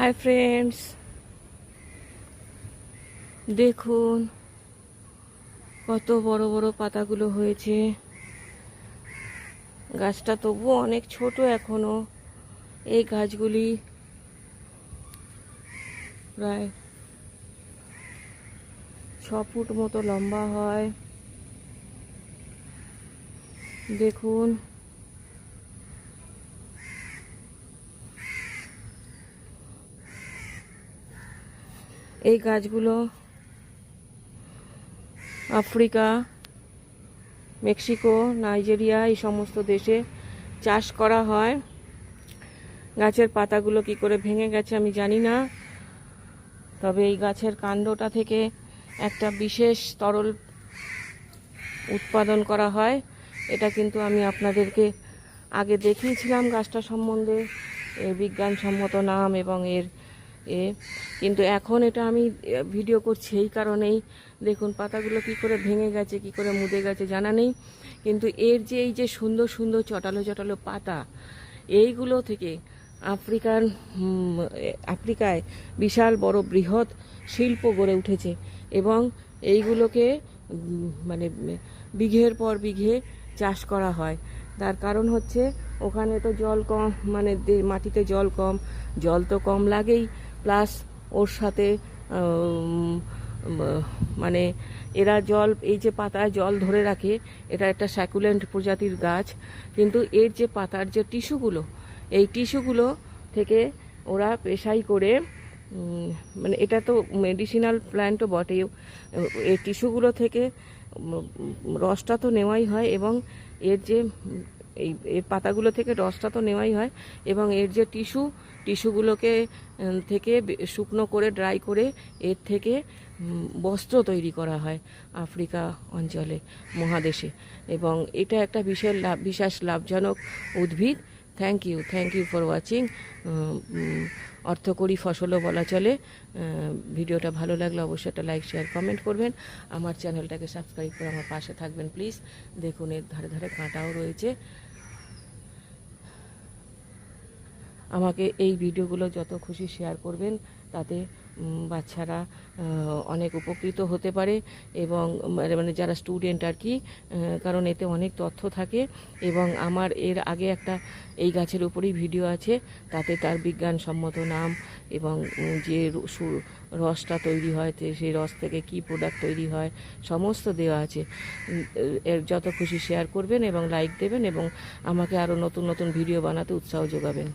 Hi friends দেখুন, কত বড় বড় পাতাগুলো হয়েছে। গাছটা তবুও অনেক ছোট এখনও। এই গাছগুলি প্রায় ছ ফুট মতো লম্বা হয়। দেখুন। এই গাছগুলো আফ্রিকা, মেক্সিকো, নাইজেরিয়া, এই সমস্ত দেশে চাষ করা হয়। গাছের পাতাগুলো কি করে ভেঙে গেছে আমি জানি না। তবে এই গাছের কাণ্ডটা থেকে একটা বিশেষ তরল উৎপাদন করা হয়। এটা কিন্তু আমি আপনাদেরকে আগে দেখিয়েছিলাম গাছটা সম্বন্ধে। এর বিজ্ঞানসম্মত নাম এবং এর এ, কিন্তু এখন এটা আমি ভিডিও করছি এই কারণেই। দেখুন, পাতাগুলো কি করে ভেঙে গেছে, কি করে মুদে গেছে, জানা নেই। কিন্তু এর যে এই যে সুন্দর সুন্দর চটালো চটালো পাতা, এইগুলো থেকে আফ্রিকার আফ্রিকায় বিশাল বড় বৃহৎ শিল্প গড়ে উঠেছে এবং এইগুলোকে মানে বিঘের পর বিঘে চাষ করা হয়। তার কারণ হচ্ছে, ওখানে তো জল কম মানে মাটিতে জল কম, জল তো কম লাগেই। প্লাস ওর সাথে মানে এরা জল, এই যে পাতায় জল ধরে রাখে, এটা একটা স্যাকুলেন্ট প্রজাতির গাছ, কিন্তু এর যে পাতার যে টিস্যুগুলো, এই টিস্যুগুলো থেকে ওরা পেশাই করে মানে এটা তো মেডিসিনাল প্ল্যান্টও বটে এই টিস্যুগুলো থেকে রসটা তো নেওয়াই হয় এবং এর যে এই এর পাতাগুলো থেকে রসটা তো নেওয়াই হয়। এবং এর যে টিস্যু, টিস্যুগুলোকে থেকে শুকনো করে, ড্রাই করে, এর থেকে বস্ত্র তৈরি করা হয় আফ্রিকা অঞ্চলে, মহাদেশে। এবং এটা একটা বিশেষ লাভ বিশেষ লাভজনক উদ্ভিদ। Thank you thank you for watching অর্থকরী ফসলও বলা চলে। ভিডিওটা ভালো লাগলে অবশ্যই একটা লাইক শেয়ার কমেন্ট করবেন। আমার চ্যানেলটাকে সাবস্ক্রাইব করে আমার পাশে থাকবেন প্লিজ দেখুন, এর ধারে ধারে কাঁটাও রয়েছে। আমাকে এই ভিডিওগুলো যত খুশি শেয়ার করবেন, তাতে বাচ্চারা অনেক উপকৃত হতে পারে এবং মানে মানে যারা স্টুডেন্ট আর কি কারণ এতে অনেক তথ্য থাকে এবং আমার এর আগে একটা এই গাছের উপরেই ভিডিও আছে, তাতে তার বিজ্ঞানসম্মত নাম এবং যে রসটা তৈরি হয় সেই রস থেকে কি প্রোডাক্ট তৈরি হয়, সমস্ত দেওয়া আছে। এর যত খুশি শেয়ার করবেন এবং লাইক দেবেন এবং আমাকে আরও নতুন নতুন ভিডিও বানাতে উৎসাহ যোগাবেন।